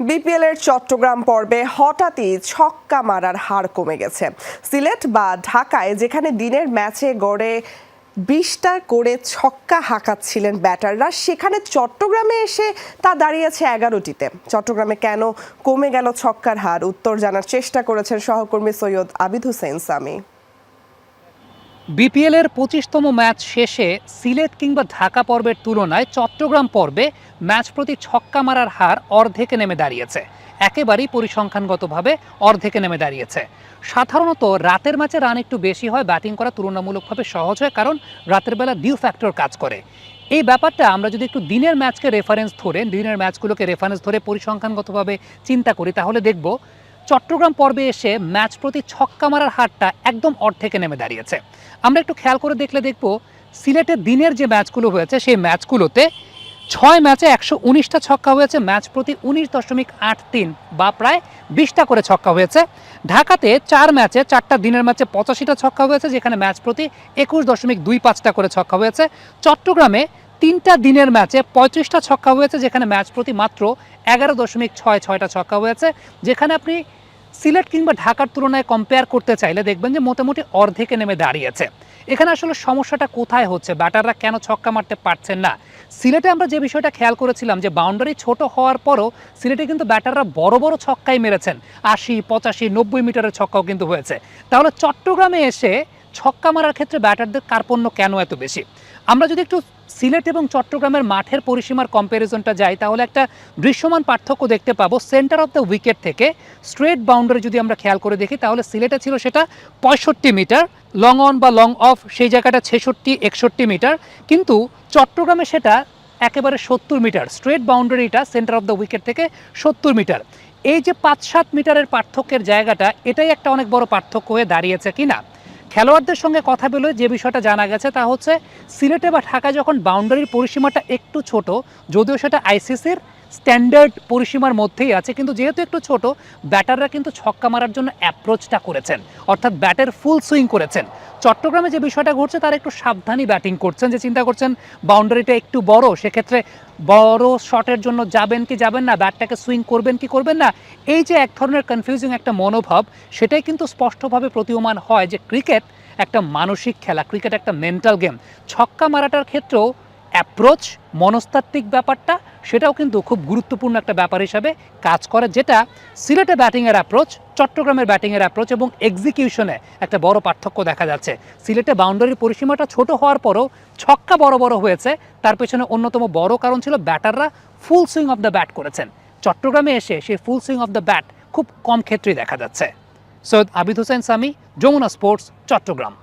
BPL এর চট্টগ্রাম পর্বে হঠাৎই ছক্কা মারার হার কমে গেছে। সিলেট বা ঢাকায় যেখানে দিনের ম্যাচে গড়ে বিশটা করে ছক্কা হাঁকাচ্ছিলেন ব্যাটাররা, সেখানে চট্টগ্রামে এসে তা দাঁড়িয়েছে এগারোটিতে। চট্টগ্রামে কেন কমে গেল ছক্কার হার? উত্তর জানার চেষ্টা করেছেন সহকর্মী সৈয়দ আবিদ হুসেন সামি। বিপিএল এর পঁচিশতম ম্যাচ শেষে সিলেট কিংবা ঢাকা পর্বের তুলনায় চট্টগ্রাম পর্বে ম্যাচ প্রতি ছক্কা মারার হার অর্ধেকে নেমে দাঁড়িয়েছে। একেবারেই পরিসংখ্যানগতভাবে অর্ধেকে নেমে দাঁড়িয়েছে। সাধারণত রাতের ম্যাচে রান একটু বেশি হয়, ব্যাটিং করা তুলনামূলকভাবে সহজ হয় কারণ রাতের বেলা ডিউ ফ্যাক্টর কাজ করে। এই ব্যাপারটা আমরা যদি একটু দিনের ম্যাচকে রেফারেন্স ধরে, দিনের ম্যাচগুলোকে রেফারেন্স ধরে পরিসংখ্যানগতভাবে চিন্তা করি, তাহলে দেখব চট্টগ্রাম পর্বে এসে ম্যাচ প্রতি ছক্কা মারার হারটা একদম অর্ধেকে নেমে দাঁড়িয়েছে। আমরা একটু খেয়াল করে দেখলে দেখব সিলেটের দিনের যে ম্যাচগুলো হয়েছে, সেই ম্যাচগুলোতে ছয় ম্যাচে একশো উনিশটা ছক্কা হয়েছে, ম্যাচ প্রতি উনিশ দশমিক আট তিন বা প্রায় বিশটা করে ছক্কা হয়েছে। ঢাকাতে চার ম্যাচে চারটা দিনের ম্যাচে পঁচাশিটা ছক্কা হয়েছে, যেখানে ম্যাচ প্রতি একুশ দশমিক দুই পাঁচটা করে ছক্কা হয়েছে। চট্টগ্রামে তিনটা দিনের ম্যাচে পঁয়ত্রিশটা ছক্কা হয়েছে, যেখানে ম্যাচ প্রতি মাত্র এগারো দশমিক ছয় ছয়টা ছক্কা হয়েছে। যেখানে আপনি সিলেট কিংবা ঢাকার তুলনায় কম্পেয়ার করতে চাইলে দেখবেন যে মোটামুটি অর্ধেকে নেমে দাঁড়িয়েছে। এখানে আসলে সমস্যাটা কোথায় হচ্ছে? ব্যাটাররা কেন ছক্কা মারতে পারছেন না? সিলেটে আমরা যে বিষয়টা খেয়াল করেছিলাম যে বাউন্ডারি ছোট হওয়ার পরও সিলেটে কিন্তু ব্যাটাররা বড় বড় ছক্কাই মেরেছেন। আশি, পঁচাশি, নব্বই মিটারের ছক্কাও কিন্তু হয়েছে। তাহলে চট্টগ্রামে এসে ছক্কা মারার ক্ষেত্রে ব্যাটারদের কার্পণ্য কেন এত বেশি? আমরা যদি একটু সিলেট এবং চট্টগ্রামের মাঠের পরিসীমার কম্প্যারিজনটা যাই, তাহলে একটা দৃশ্যমান পার্থক্য দেখতে পাবো। সেন্টার অফ দ্য উইকেট থেকে স্ট্রেট বাউন্ডারি যদি আমরা খেয়াল করে দেখি, তাহলে সিলেটে ছিল সেটা পঁয়ষট্টি মিটার লং অন বা লং অফ সেই জায়গাটা ছেষট্টি, একষট্টি মিটার। কিন্তু চট্টগ্রামে সেটা একেবারে সত্তর মিটার স্ট্রেট বাউন্ডারিটা সেন্টার অফ দ্য উইকেট থেকে সত্তর মিটার। এই যে পাঁচ সাত মিটারের পার্থক্যের জায়গাটা, এটাই একটা অনেক বড় পার্থক্য হয়ে দাঁড়িয়েছে কিনা? খেলোয়াড়দের সঙ্গে কথা বলে যে বিষয়টা জানা গেছে তা হচ্ছে সিলেটে বা ঢাকায় যখন বাউন্ডারির পরিসীমাটা একটু ছোট, যদিও সেটা আইসিসির স্ট্যান্ডার্ড পরিসীমার মধ্যেই আছে, কিন্তু যেহেতু একটু ছোট, ব্যাটাররা কিন্তু ছক্কা মারার জন্য অ্যাপ্রোচটা করেছেন। অর্থাৎ ব্যাটের ফুল সুইং করেছেন। চট্টগ্রামে যে বিষয়টা ঘটছে, তারা একটু সাবধানী ব্যাটিং করছেন, যে চিন্তা করছেন বাউন্ডারিটা একটু বড়, সেক্ষেত্রে বড় শটের জন্য যাবেন কি যাবেন না, ব্যাটটাকে সুইং করবেন কি করবেন না, এই যে এক ধরনের কনফিউজিং একটা মনোভাব, সেটাই কিন্তু স্পষ্টভাবে প্রতীয়মান হয় যে ক্রিকেট একটা মানসিক খেলা ক্রিকেট একটা মেন্টাল গেম ছক্কা মারাটার ক্ষেত্রেও অ্যাপ্রোচ মনস্তাত্ত্বিক ব্যাপারটা, সেটাও কিন্তু খুব গুরুত্বপূর্ণ একটা ব্যাপার হিসাবে কাজ করে, যেটা সিলেটে ব্যাটিংয়ের অ্যাপ্রোচ চট্টগ্রামের ব্যাটিংয়ের অ্যাপ্রোচ এবং এক্সিকিউশনে একটা বড় পার্থক্য দেখা যাচ্ছে। সিলেটে বাউন্ডারির পরিসীমাটা ছোট হওয়ার পরও ছক্কা বড় বড় হয়েছে, তার পেছনে অন্যতম বড় কারণ ছিল ব্যাটাররা full swing of the bat করেছেন। চট্টগ্রামে এসে সেই full swing of the bat খুব কম ক্ষেত্রেই দেখা যাচ্ছে। সৈয়দ আবিদ হোসেন সামি, যমুনা স্পোর্টস চট্টগ্রাম।